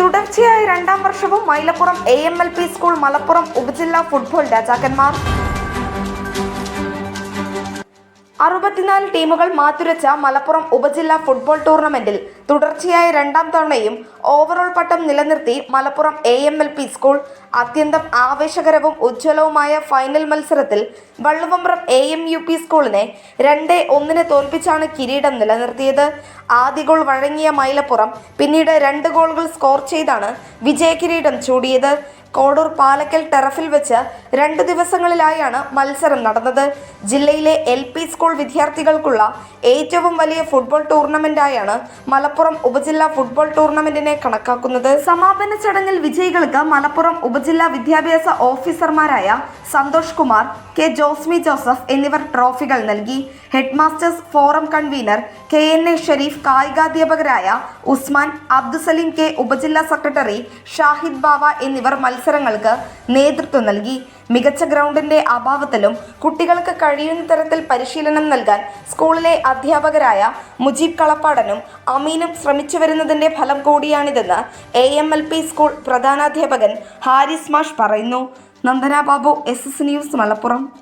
തുടർച്ചയായ രണ്ടാം വർഷവും Malappuram A M L P school Malappuram ഉപജില്ലാ ഫുട്ബോൾ രാജാക്കന്മാർ. അറുപത്തിനാല് ടീമുകൾ മാറ്റുരച്ച മലപ്പുറം ഉപജില്ലാ ഫുട്ബോൾ ടൂർണമെന്റിൽ തുടർച്ചയായ രണ്ടാം തവണയും ഓവറോൾ പട്ടം നിലനിർത്തി Malappuram A M L P school അത്യന്തം ആവേശകരവും ഉജ്ജ്വലവുമായ ഫൈനൽ മത്സരത്തിൽ Valluvambram A M U P സ്കൂളിനെ രണ്ട് ഒന്നിന് തോൽപ്പിച്ചാണ് കിരീടം നിലനിർത്തിയത്. ആദ്യ ഗോൾ വഴങ്ങിയ മൈലപ്പുറം പിന്നീട് രണ്ട് ഗോളുകൾ സ്കോർ ചെയ്താണ് വിജയകിരീടം ചൂടിയത്. കോഡൂർ പാലക്കൽ ടെറഫിൽ വെച്ച് രണ്ട് ദിവസങ്ങളിലായാണ് മത്സരം നടന്നത്. ജില്ലയിലെ എൽ പി സ്കൂൾ വിദ്യാർത്ഥികൾക്കുള്ള ഏറ്റവും വലിയ ഫുട്ബോൾ ടൂർണമെന്റായാണ് മലപ്പുറം ഉപജില്ലാ ഫുട്ബോൾ ടൂർണമെന്റിനെ കണക്കാക്കുന്നത്. സമാപന ചടങ്ങിൽ വിജയികൾക്ക് മലപ്പുറം ഉപജില്ലാ വിദ്യാഭ്യാസ ഓഫീസർമാരായ സന്തോഷ് കുമാർ കെ ജോസ്മി ജോസഫ് എന്നിവർ ട്രോഫികൾ നൽകി. Headmasters forum convener K N A Shareef കായികാധ്യാപകരായ Usman Abdusaleem K ഉപജില്ലാ സെക്രട്ടറി ഷാഹിദ് ബാവ എന്നിവർ മത്സരങ്ങൾക്ക് നേതൃത്വം നൽകി. മികച്ച ഗ്രൗണ്ടിന്റെ അഭാവത്തിലും കുട്ടികൾക്ക് കഴിയുന്ന തരത്തിൽ പരിശീലനം നൽകാൻ സ്കൂളിലെ അധ്യാപകരായ മുജീബ് കളപ്പാടനും അമീനും ശ്രമിച്ചു വരുന്നതിന്റെ ഫലം കൂടിയാണിതെന്ന് A M L P school പ്രധാനാധ്യാപകൻ Haris മാഷ് പറയുന്നു. Nandana Babu S S news Malappuram.